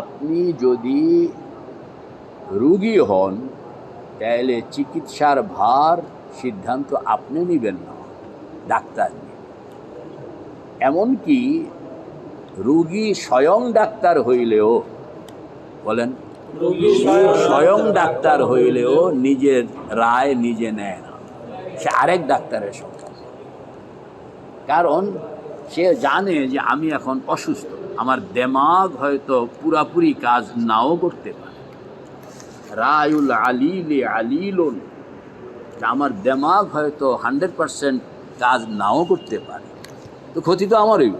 আপনি যদি রুগী হন তাহলে চিকিৎসার ভার সিদ্ধান্ত আপনি নেবেন না ডাক্তার। এমনকি রুগী স্বয়ং ডাক্তার হইলেও বলেন স্বয়ং ডাক্তার হইলেও নিজের রায় নিজে নেয় না। সে আরেক ডাক্তারের সন্তান কারণ সে জানে যে আমি এখন অসুস্থ। আমার দেমাগ হয়তো পুরাপুরি কাজ নাও করতে পারে। রায়ুল আলিলে আলিলুন আমার দেমাগ হয়তো হান্ড্রেড পারসেন্ট কাজ নাও করতে পারে। তো ক্ষতি তো আমারই।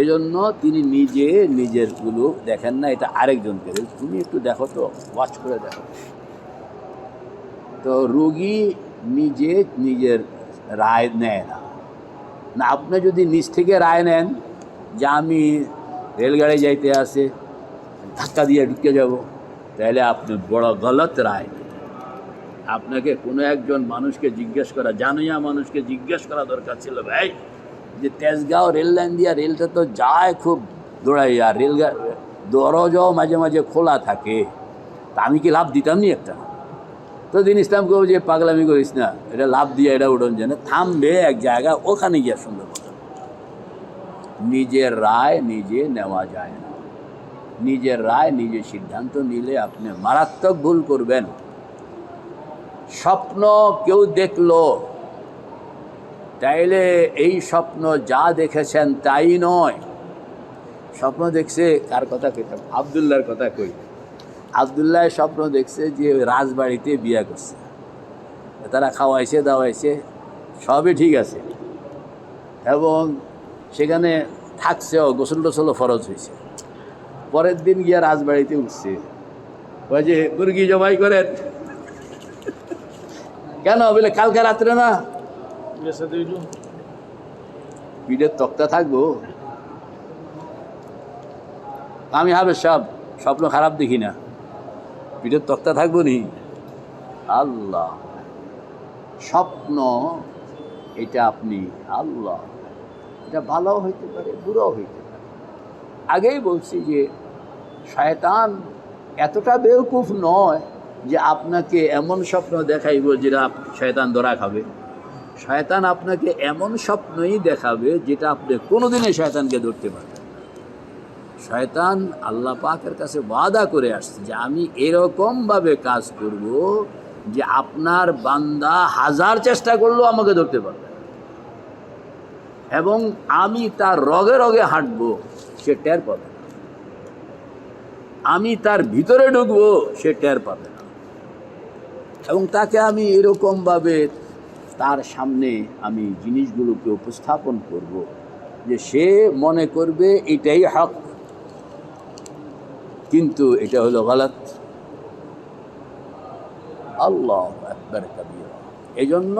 এই জন্য তিনি নিজে নিজেরগুলো দেখেন না, এটা আরেকজনকে। তুমি একটু দেখো তো ওয়াচ করে দেখো। তো রোগী নিজে নিজের রায় নেয় না। না, আপনি যদি নিজ থেকে রায় নেন যে আমি রেলগাড়ি যাইতে আসে, ধাক্কা দিয়ে ঢুকে যাব, তাহলে আপনি বড় গলত রায়। আপনাকে কোনো একজন মানুষকে জিজ্ঞেস করা, জানিয়া মানুষকে জিজ্ঞেস করা দরকার ছিল, ভাই, যে তেজগাঁও রেল লাইন দিয়া রেলটা তো যায় খুব দৌড়াইয়া রেল দরজাও মাঝে মাঝে খোলা থাকে। তা আমি কি লাভ দিতাম নি একটা? তো দিন ইসলাম কেউ যে পাগলামি করিস না, এটা লাভ দিয়ে এটা উঠন জানে, থামবে এক জায়গা, ওখানে গিয়া সুন্দর নিজের রায় নিজে নেওয়া যায় না। নিজের রায়, নিজে সিদ্ধান্ত নিলে আপনি মারাত্মক ভুল করবেন। স্বপ্ন কেউ দেখল, তাইলে এই স্বপ্ন যা দেখেছেন তাই নয়। স্বপ্ন দেখছে কার কথা কইতাম আবদুল্লাহর কথা কই? আবদুল্লাহ স্বপ্ন দেখছে যে রাজবাড়িতে বিয়ে করছে। তারা খাওয়াইছে, দাওয়াইছে, সবই ঠিক আছে। এবং সেখানে থাকছেও গোসল টোসলও ফরজ হয়েছে। পরের দিন গিয়া রাজবাড়িতে উঠছে। ওই যে মুরগি জবাই করেন। কেন? বলে কালকে রাত্রে না? পিঠের তক্তা থাকব। আমি হবে সব স্বপ্ন খারাপ দেখি না। পিঠের তক্তা থাকব নি? আল্লাহ। স্বপ্ন এটা আপনি আল্লাহ। এটা ভালোও হইতে পারে, বুড়াও হইতে পারে আগেই বলছি যে, শয়তান এতটা বেউকুফ নয় যে আপনাকে এমন স্বপ্ন দেখাইব যেটা শয়তান ধরা খাবে শয়তান আপনাকে এমন স্বপ্নই দেখাবে যেটা আপনি কোনোদিনই শয়তানকে ধরতে পারবেন। শয়তান আল্লাহ পাকের কাছে ওয়াদা করে আসছে যে, আমি এরকমভাবে কাজ করব যে আপনার বান্দা হাজার চেষ্টা করলেও আমাকে ধরতে পারবে। এবং আমি তার রগে রগে হাঁটবো, সে টের পাবে না। আমি তার ভিতরে ঢুকবো, সে টের পাবে না। এবং তাকে আমি এরকমভাবে তার সামনে আমি জিনিসগুলোকে উপস্থাপন করব, যে সে মনে করবে এটাই হক, কিন্তু এটা হলো গলত। আল্লাহ একবার কবির। এই জন্য